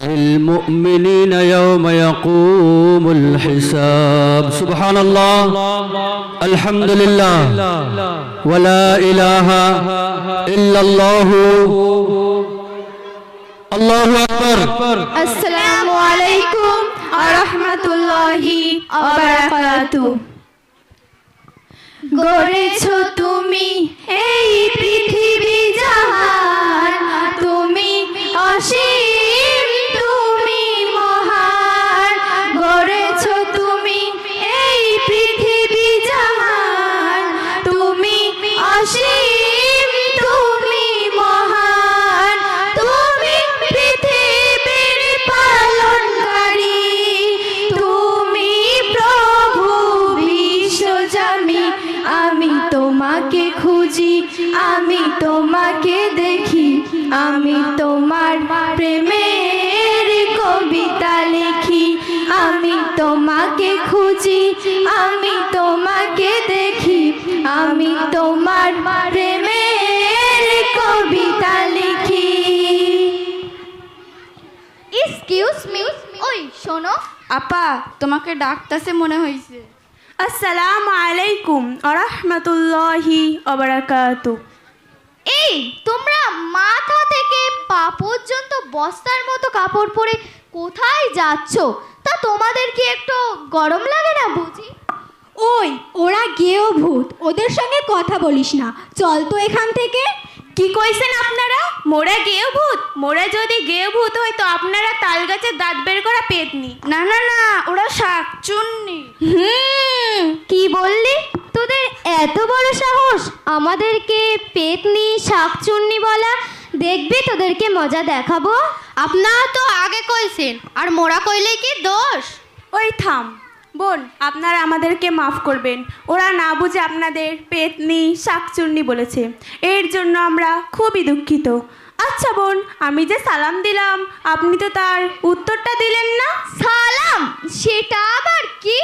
المؤمنين يوم يقوم الحساب سبحان الله الحمد لله ولا إله إلا الله الله أكبر আসসালামু আলাইকুম আরহামাতুল্লাহি আবারাকাতু গড়েছো তুমি এই পৃথিবী জাহান তুমি অসীম তোমাকে খুঁজি আমি তোমাকে দেখি। আমি তোমার প্রেমের কবিতা লিখি। এক্সকিউজ মি ওই শোনো। আপা তোমাকে ডাকতেছে মনে হয়েছে আসসালামু আলাইকুম আরহামতুল্লাহি অবরাকাতু এই তোমরা মাথা থেকে পা পর্যন্ত বস্তার মতো কাপড় পরে কোথায় যাচ্ছ? তোমাদের কি একটু গরম লাগে না বুঝি? ওই ওরা গেও ভূত। ওদের সঙ্গে কথা বলিস না। চল তো এখান থেকে। কি কইছেন আপনারা? মোরা গেও ভূত? মোরা যদি গেও ভূত হয় তো আপনারা তাল গাছের দাঁত বের করা পেতনি। না না না ওরা শাক চুন্নি। হুম কি বললি? তোদের এত বড় সাহস? আমাদেরকে পেতনি শাকচুন্নি বলা দেখবি তোদেরকে মজা দেখাবো? আপনারা তো আগে কইছেন আর মোরা কইলে কি দোষ? ওই থাম বোন আপনারা আমাদেরকে মাফ করবেন। ওরা না বুঝে আপনাদের পেতনি শাকচুন্নি বলেছে। এর জন্য আমরা খুবই দুঃখিত। আচ্ছা বোন আমি যে সালাম দিলাম আপনি তো তার উত্তরটা দিলেন না? সালাম? সেটা আবার কি?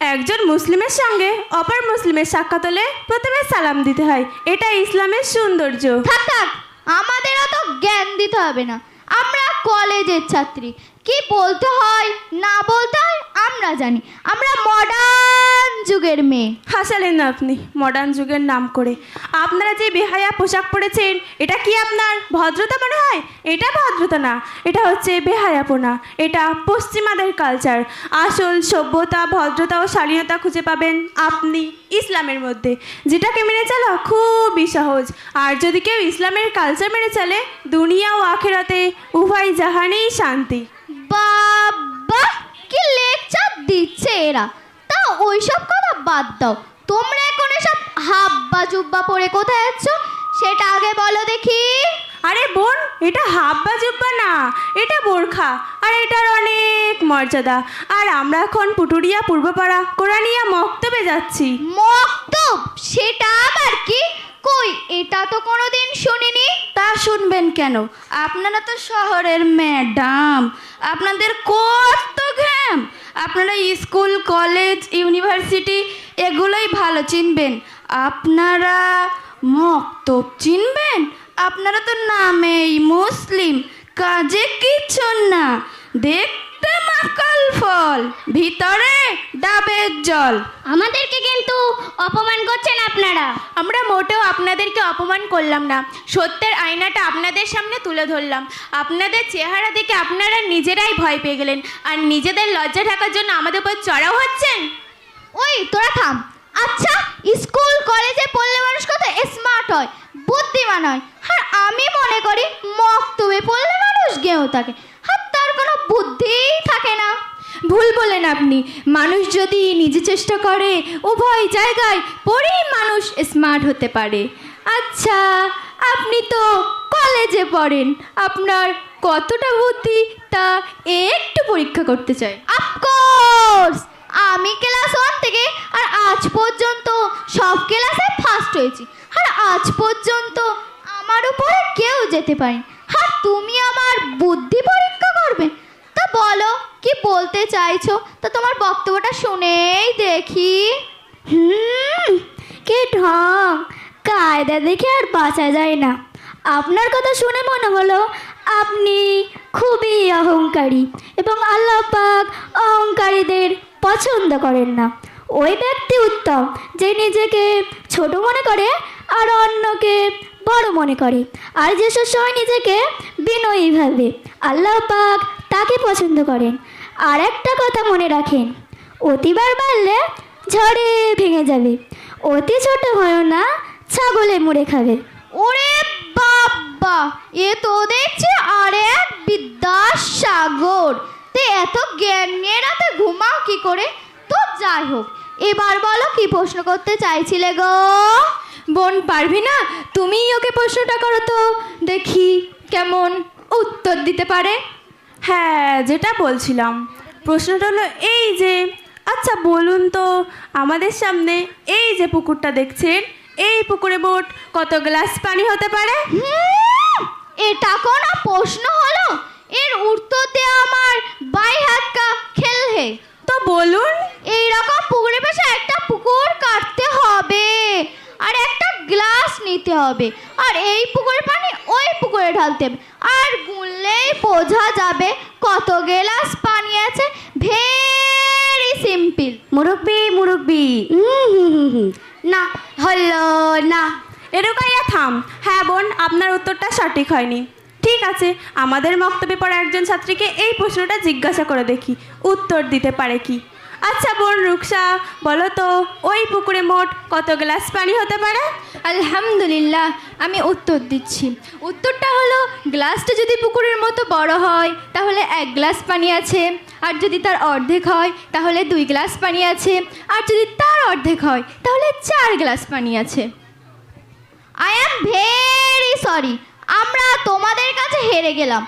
একজন মুসলিমের সঙ্গে অপর মুসলিমের সাক্ষাৎ হলে প্রথমে সালাম দিতে হয়। এটা ইসলামের সৌন্দর্য। থাক থাক আমাদের তো জ্ঞান দিতে হবে না। আমরা কলেজের ছাত্রী। কি বলতে হয়, না বলতে হয়, আমরা জানি। আমরা মডার্ন যুগের মেয়ে। হাসালেন না আপনি মডার্ন যুগের নাম করে। আপনারা যে বেহায়া পোশাক পরেছেন এটা কি আপনার ভদ্রতা মনে হয়? এটা ভদ্রতা না এটা হচ্ছে বেহায়াপনা এটা পশ্চিমাদের কালচার আসল সভ্যতা ভদ্রতা ও শালীনতা খুঁজে পাবেন আপনি ইসলামের মধ্যে যেটাকে মেনে চলা খুবই সহজ। আর যদি কেউ ইসলামের কালচার মেনে চলে দুনিয়া ও আখেরাতে উভয় জাহানেই শান্তি। বাবা কি লেকচার দিচ্ছে এরা। তা ওইসব বাদ দাও। তোমরা এখন এসব হাব্বা জুব্বা পরে কোথায় যাচ্ছ সেটা আগে বলো দেখি। আরে বোন এটা হাব্বা জুব্বা না এটা বোরখা। আর এটার অনেক মর্যাদা। আর আমরা এখন পুটুরিয়া পূর্বপাড়া কোরানিয়া মক্তবে যাচ্ছি। মক্তব? সেটা আবার কি? কই এটা তো কোনোদিন শুনিনি। তা শুনবেন কেন? আপনারা তো শহরের ম্যাডাম। আপনাদের কত আপনারা স্কুল, কলেজ, ইউনিভার্সিটি এগুলোই ভালো চিনবেন। আপনারা মক্তব চিনবেন? আপনারা তো নামেই মুসলিম, কাজে কিছু না। দেখতে মাকাল ফল ভিতরে ডাবের জল। আমাদেরকে কিন্তু অপমান করছেন আপনারা। আমরা মোটেও আপনাদেরকে অপমান করলাম না। সত্যের আয়নাটা আপনাদের সামনে তুলে ধরলাম। আপনাদের চেহারা দেখে আপনারা নিজেরাই ভয় পেয়ে গেলেন। আর নিজেদের লজ্জা ঢাকার জন্য আমাদের উপর চড়াও হচ্ছেন? ওই তোরা থাম। আচ্ছা স্কুল কলেজে পড়লে মানুষ কত স্মার্ট হয় বুদ্ধিমান হয়। আর আমি মনে করি মক্তবে পড়লে মানুষ গেও থাকে। কোনো বুদ্ধিই থাকে না। ভুল বলেন আপনি, মানুষ যদি নিজে চেষ্টা করে, উভয় জায়গায় পরেই মানুষ স্মার্ট হতে পারে। আচ্ছা আপনি তো কলেজে পড়েন, আপনার কতটা বুদ্ধি তা একটু পরীক্ষা করতে চাই। অফকোর্স আমি ক্লাস ওয়ান থেকে, আর আজ পর্যন্ত সব ক্লাসে ফার্স্ট হয়েছি। আর আজ পর্যন্ত আমার উপরে কেউ যেতে পারেনি। আর তুমি আমার বুদ্ধি পরীক্ষা বলো, কি বলতে চাইছো? তো তোমার বক্তব্যটা শুনেই দেখি। হুম, কে ঢং। কায়দা দেখে আর বাঁচা যায় না। আপনার কথা শুনে মনে হলো, আপনি খুবই অহংকারী এবং আল্লাহ পাক অহংকারীদের পছন্দ করেন না। ওই ব্যক্তি উত্তম, যে নিজেকে ছোট মনে করে আর অন্যকে বড় মনে করে। আর যেসব সবসময় নিজেকে বিনয়ী ভাবে, আল্লাহ পাক তাকে পছন্দ করেন। আর একটা কথা মনে রাখেন, অতিবার বাড়লে ঝড়ে ভেঙে যাবে। অতি ছোট হয় না, ছাগলে মুড়ে খাবে। ওরে বাবা এ তো দেখছি আর এক বিদ্যাসাগর তে এত জ্ঞান নিয়ে রাতে ঘুমাও কি করে? তো যাই হোক, এবার বলো কি প্রশ্ন করতে চাইছিলে গো? বোন পারবি না? তুমিই ওকে প্রশ্নটা করো তো। দেখি কেমন উত্তর দিতে পারে। হ্যাঁ যেটা বলছিলাম। প্রশ্নটা হলো এই যে আচ্ছা বলুন তো আমাদের সামনে এই যে পুকুরটা দেখছেন এই পুকুরে বোট কত গ্লাস পানি হতে পারে? এটা কোনো প্রশ্ন হলো। এর উত্তর দেওয়া আমার বাই হাত কা খেল হে। তো বলুন। এইরকম পুকুরে পাশে একটা পুকুর কাটতে হবে। আর একটা গ্লাস নিতে হবে। আর এই পুকুরের পানি ওই পুকুরে ঢালতে হবে। আর গুনলেই বোঝা যাবে কত গ্লাস পানি আছে। ভেরি সিম্পল মুরব্বি মুরব্বি। না হলো না। এরকাইয়া থাম। হ্যাঁ বোন আপনার উত্তরটা সঠিক হয়নি। ঠিক আছে আমাদের বক্তব্যে পড়া একজন ছাত্রীকে এই প্রশ্নটা জিজ্ঞাসা করে দেখি। উত্তর দিতে পারে কি? আচ্ছা বোন রুকসা বলো তো ওই পুকুরে মোট কত গ্লাস পানি হতে পারে? আলহামদুলিল্লাহ আমি উত্তর দিচ্ছি। উত্তরটা হলো গ্লাসটা যদি পুকুরের মতো বড় হয় তাহলে এক গ্লাস পানি আছে। আর যদি তার অর্ধেক হয় তাহলে দুই গ্লাস পানি আছে। আর যদি তার অর্ধেক হয় তাহলে চার গ্লাস পানি আছে। আই অ্যাম ভেরি সরি আমরা তোমাদের কাছে হেরে গেলাম।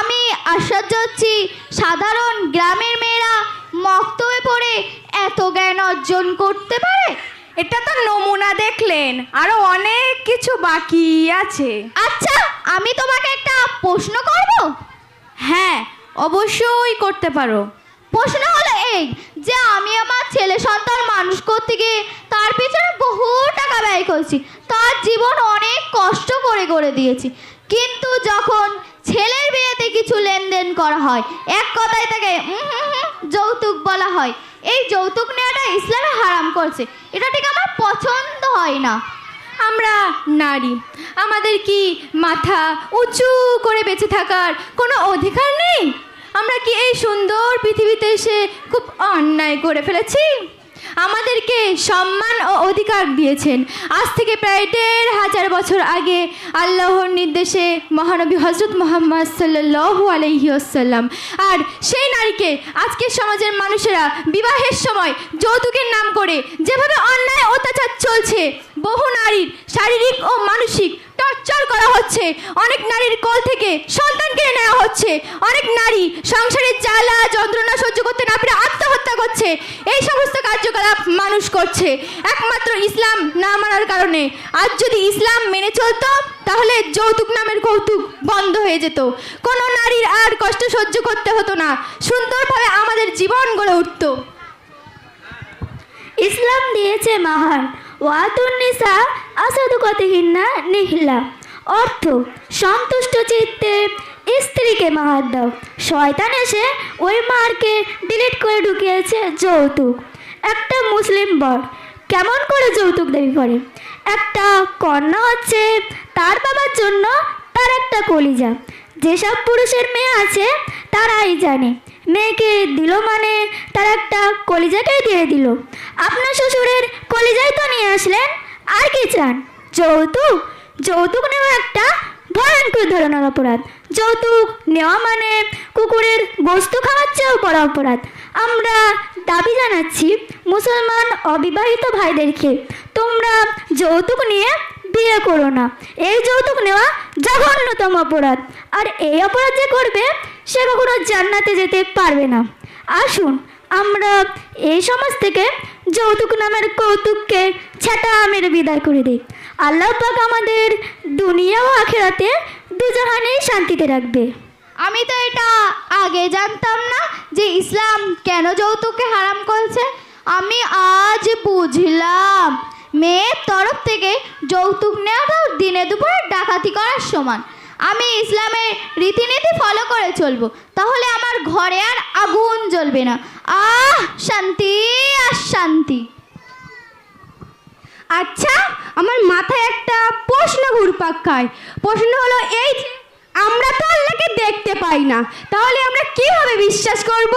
আমি আশ্চর্য হচ্ছি। সাধারণ গ্রামের মেয়েরা মক্তবে পড়ে এত জ্ঞান অর্জন করতে পারে? এটা তো নমুনা দেখলেন আরও অনেক কিছু বাকি আছে। আচ্ছা আমি তোমাকে একটা প্রশ্ন করব? হ্যাঁ অবশ্যই করতে পারো। প্রশ্ন হলো এই যে আমি আমার ছেলে সন্তান মানুষ করতে গিয়ে তার পিছনে বহু টাকা ব্যয় করছি তার জীবন অনেক কষ্ট করে করে দিয়েছি। কিন্তু যখন ছেলের বিয়েতে কিছু লেনদেন করা হয়। এক কথায় তাকে যৌতুক বলা হয়। এই যৌতুক নেওয়াটা ইসলামে হারাম করছে। এটা ঠিক আমার পছন্দ হয় না। আমরা নারী। আমাদের কি মাথা উঁচু করে বেঁচে থাকার কোনো অধিকার নেই? আমরা কি এই সুন্দর পৃথিবীতে এসে খুব অন্যায় করে ফেলেছি? আমাদেরকে সম্মান ও অধিকার দিয়েছেন। আজ থেকে প্রায় দেড় হাজার বছর আগে আল্লাহর নির্দেশে মহানবী হজরত মোহাম্মদ সাল্লু আলহিউসাল্লাম আর সেই নারীকে আজকের সমাজের মানুষেরা বিবাহের সময় যৌতুকের নাম করে যেভাবে অন্যায় অত্যাচার চলছে, বহু নারীর শারীরিক ও মানসিক টর্চার করা হচ্ছে। অনেক নারীর কোল থেকে সন্তান কেড়ে নেওয়া হচ্ছে। অনেক নারী সংসারের জ্বালা, যন্ত্রণা সহ্য করতে না পেরে আত্মহত্যা করছে। এই সমস্ত কার্যকলাপ মানুষ করছে। একমাত্র ইসলাম না মানার কারণে। আজ যদি ইসলাম মেনে চলতো, তাহলে যৌতুক নামের কৌতুক বন্ধ হয়ে যেত। কোনো নারীর আর কষ্ট সহ্য করতে হতো না। সুন্দরভাবে আমাদের জীবন গড়ে উঠতো। ইসলাম দিয়েছে মাহার। ওয়াতুন নিসা আসাদুকতিহীনা নিহিলা। অর্থ, সন্তুষ্ট চিত্তে স্ত্রীকে মাহার দাও। শয়তান এসে ওই মারকে ডিলিট করে ঢুকিয়েছে যৌতুক। একটা মুসলিম বর, কেমন করে যৌতুক দাবি করে একটা কন্যা হচ্ছে, তার বাবার জন্য তার একটা কলিজা। যেসব পুরুষের মেয়ে আছে, তারাই জানে। মেয়েকে দিল মানে তার একটা কলিজাটাই দিয়ে দিল। আপনার শ্বশুরের কলিজাই তো নিয়ে আসলেন, আর কি চান? যৌতুক? যৌতুক নেওয়া একটা ভয়ঙ্কর ধরনের অপরাধ। যৌতুক নেওয়া মানে কুকুরের গোস্ত খাওয়ার চেয়েও বড় অপরাধ। আমরা দাবি জানাচ্ছি, মুসলমান অবিবাহিত ভাইদেরকে তোমরা যৌতুক নিয়ে বিয়ে করো না। এই যৌতুক নেওয়া জঘন্যতম অপরাধ। আর এই অপরাধ যে করবে, সে কখনো জান্নাতে যেতে পারবে না। আসুন, আমরা এই সমাজ থেকে যৌতুক নামের কৌতুককে ছাটা মেরে বিদায় করে দিই। আল্লাহ পাক আমাদের দুনিয়া ও আখেরাতে দুজাহানেই শান্তিতে রাখবে। আমি তো এটা আগে জানতাম না যে ইসলাম কেন যৌতুককে হারাম করেছে। আমি আজ বুঝলাম মেয়ের তরফ থেকে যৌতুক নেওয়াটাও দিনে দুপুরে ডাকাতি করার সমান। আমি ইসলামের রীতিনীতি ফলো করে চলবো, তাহলে আমার ঘরে আর আগুন জ্বলবে না। আহ, শান্তি আর শান্তি। আচ্ছা আমার মাথায় একটা প্রশ্ন ঘুরপাক খায়। প্রশ্ন হলো এই আমরা তো আল্লাহকে দেখতে পাই না, তাহলে আমরা কীভাবে বিশ্বাস করব?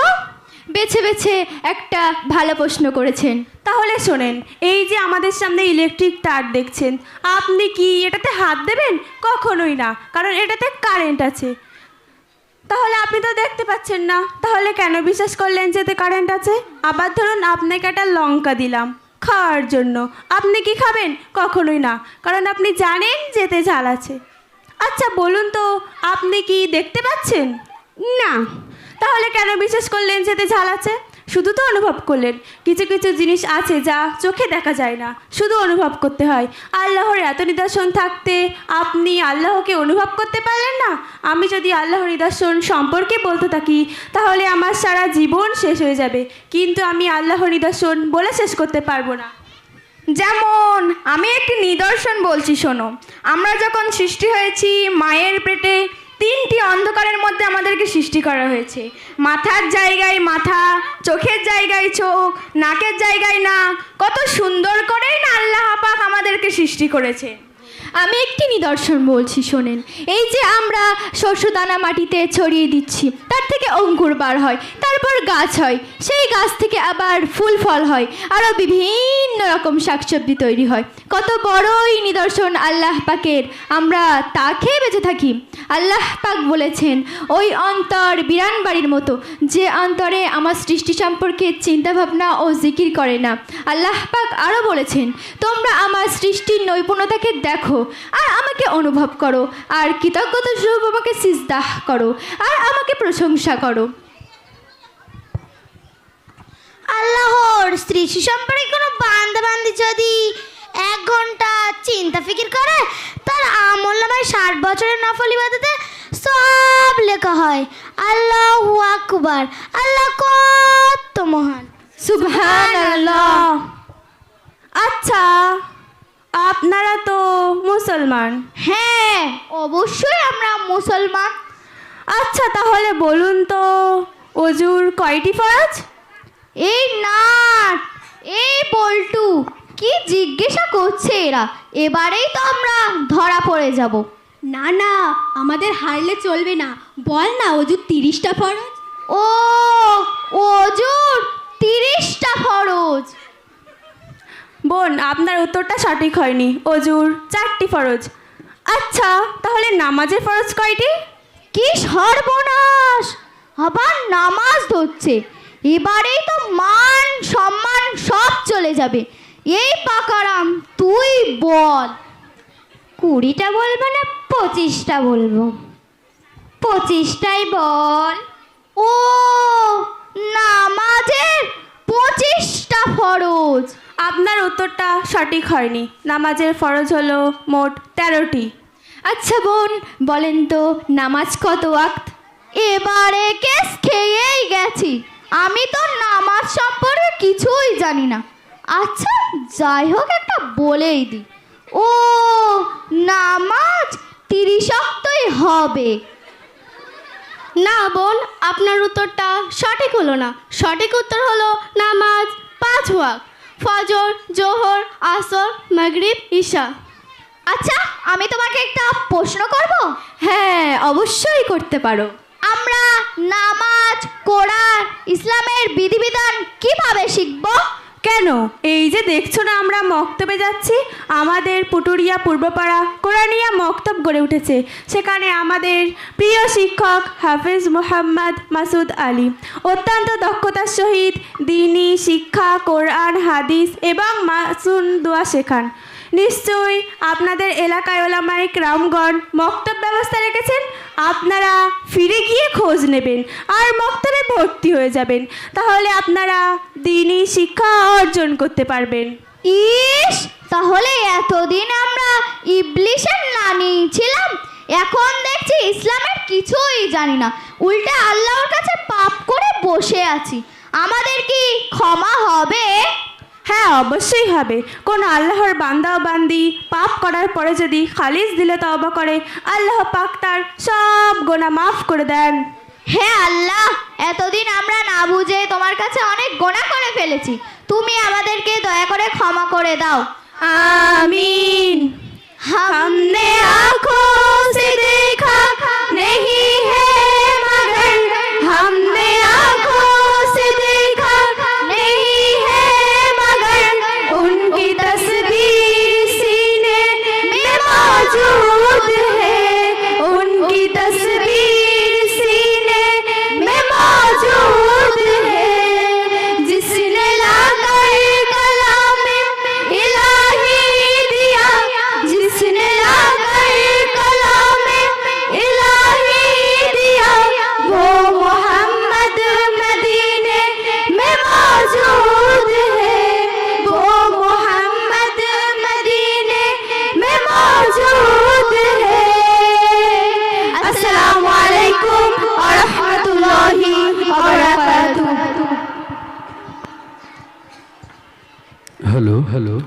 বেছে বেছে একটা ভালো প্রশ্ন করেছেন। তাহলে শোনেন এই যে আমাদের সামনে ইলেকট্রিক তার দেখছেন আপনি কি এটাতে হাত দেবেন? কখনোই না কারণ এটাতে কারেন্ট আছে। তাহলে আপনি তো দেখতে পাচ্ছেন না তাহলে কেন বিশ্বাস করলেন যে এতে কারেন্ট আছে? আবার ধরুন আপনাকে একটা লঙ্কা দিলাম খাওয়ার জন্য। আপনি কি খাবেন? কখনোই না কারণ আপনি জানেন যে এতে ঝাল আছে। আচ্ছা বলুন তো আপনি কি দেখতে পাচ্ছেন? না। তাহলে কেন বিশ্বাস করলেন যেতে ঝাল আছে? শুধু তো অনুভব করলেন। কিছু কিছু জিনিস আছে যা চোখে দেখা যায় না। শুধু অনুভব করতে হয়। আল্লাহর এত নিদর্শন থাকতে আপনি আল্লাহকে অনুভব করতে পারলেন না? আমি যদি আল্লাহর নিদর্শন সম্পর্কে বলতে থাকি, তাহলে আমার সারা জীবন শেষ হয়ে যাবে। কিন্তু আমি আল্লাহর নিদর্শন বলে শেষ করতে পারব না। যেমন, আমি একটি নিদর্শন বলছি, শোনো। আমরা যখন সৃষ্টি হয়েছি, মায়ের পেটে তিনটি অন্ধকারের মধ্যে আমাদেরকে সৃষ্টি করা হয়েছে। মাথার জায়গায় মাথা, চোখের জায়গায় চোখ, নাকের জায়গায় নাক। কত সুন্দর করেই না আল্লাহ পাক আমাদেরকে সৃষ্টি করেছে। আমি একটি নিদর্শন বলছি, শোনেন। এই যে আমরা শস্য দানা মাটিতে ছড়িয়ে দিচ্ছি, তার থেকে অঙ্কুর বার হয়, তারপর গাছ হয়। সেই গাছ থেকে আবার ফুল ফল হয়, আরও বিভিন্ন রকম শাকসবজি তৈরি হয়। কত বড়ই নিদর্শন আল্লাহ পাকের। আমরা তা খেয়ে বেঁচে থাকি। আল্লাহ পাক বলেছেন, ওই অন্তর বিরান বাড়ির মতো, যে অন্তরে আমার সৃষ্টি সম্পর্কে চিন্তাভাবনা ও জিকির করে না। আল্লাহ পাক আরও বলেছেন, তোমরা আমার সৃষ্টির নৈপুণ্যতাকে দেখো আর আমাকে অনুভব করো। আর কৃতজ্ঞতা স্বরূপ আমাকে সিজদাহ করো। আর আমাকে প্রশংসা করো। আল্লাহর সৃষ্টি সম্পর্কে কোনো বান্ধা বান্ধি যদি এক ঘণ্টা চিন্তা ফিকির করে তার আমল নামায় ষাট বছরের নফল ইবাদতে সব লেখা হয়। আল্লাহ আকবার। আল্লাহ কত মহান। সুবহানাল্লাহ। আচ্ছা। আপনারা তো মুসলমান। হ্যাঁ অবশ্যই আমরা মুসলমান। আচ্ছা তাহলে বলুন তো অজুর কয়টি ফরজ? এই না এই বল্টু কি জিজ্ঞাসা করছে এরা? এবারেই তো আমরা ধরা পড়ে যাব। না না আমাদের হারলে চলবে না। বল না অজুর তিরিশটা ফরজ? ও অজুর তিরিশটা ফরজ। বোন, আপনার উত্তরটা সঠিক হয়নি। অজুর চারটি ফরজ। আচ্ছা তাহলে নামাজের ফরজ কয়টি? কি সর্বনাশ! আবার নামাজ ধরছে। এবারেই তো মান, সম্মান সব চলে যাবে। এই পাকারাম, তুই বল। কুড়িটা বলব না পঁচিশটা বলব? পঁচিশটাই বল। ও, নামাজের পঁচিশটা ফরজ। আপনার উত্তরটা সঠিক হয়নি। নামাজের ফরজ হলো মোট তেরোটি। আচ্ছা বোন বলেন তো নামাজ কত ওয়াক্ত? এবারে কেস খেয়েই গেছি। আমি তো নামাজ সম্পর্কে কিছুই জানি না। আচ্ছা যাই হোক একটা বলেই দি। ও নামাজ তিরিশক্তই হবে। না বোন আপনার উত্তরটা সঠিক হলো না। সঠিক উত্তর হলো নামাজ পাঁচ ওয়াক ফজর জোহর আসর মাগরিব ঈশা। আচ্ছা আমি তোমাকে একটা প্রশ্ন করব? হ্যাঁ অবশ্যই করতে পারো। আমরা নামাজ কোরআন ইসলামের বিধিবিধান কীভাবে শিখব? কেন? এই যে দেখছ না আমরা মক্তবে যাচ্ছি? আমাদের পুটুরিয়া পূর্বপাড়া কোরআনিয়া মক্তব গড়ে উঠেছে। সেখানে আমাদের প্রিয় শিক্ষক হাফিজ মোহাম্মদ মাসুদ আলী। অত্যন্ত দক্ষতার সহিত দিনী শিক্ষা, কোরআন, হাদিস এবং মাসুন দোয়া শেখান। নিশ্চয়ই আপনাদের এলাকায় ওলামায় রামগণ মক্তব ব্যবস্থা রেখেছেন। আপনারা ফিরে গিয়ে খোঁজ নেবেন আর মক্তবে ভর্তি হয়ে যাবেন। তাহলে আপনারা দিনই শিক্ষা অর্জন করতে পারবেন। ইস, তাহলে এতদিন আমরা ইবলিশের নানি ছিলাম। এখন দেখছি ইসলামের কিছুই জানি না। উল্টে আল্লাহর কাছে পাপ করে বসে আছি। আমাদের কি ক্ষমা হবে? হ্যাঁ অবশ্যই হবে। কোন আল্লাহর বান্দা বান্দি পাপ করার পরে যদি খালিজ দিলে তবা করে আল্লাহ পাক তার সব গোনা মাফ করে দেন। হে আল্লাহ এতদিন আমরা না বুঝে তোমার কাছে অনেক গোনা করে ফেলেছি। তুমি আমাদেরকে দয়া করে ক্ষমা করে দাও। আমিন। হামনে আখো সে দেখ Hello.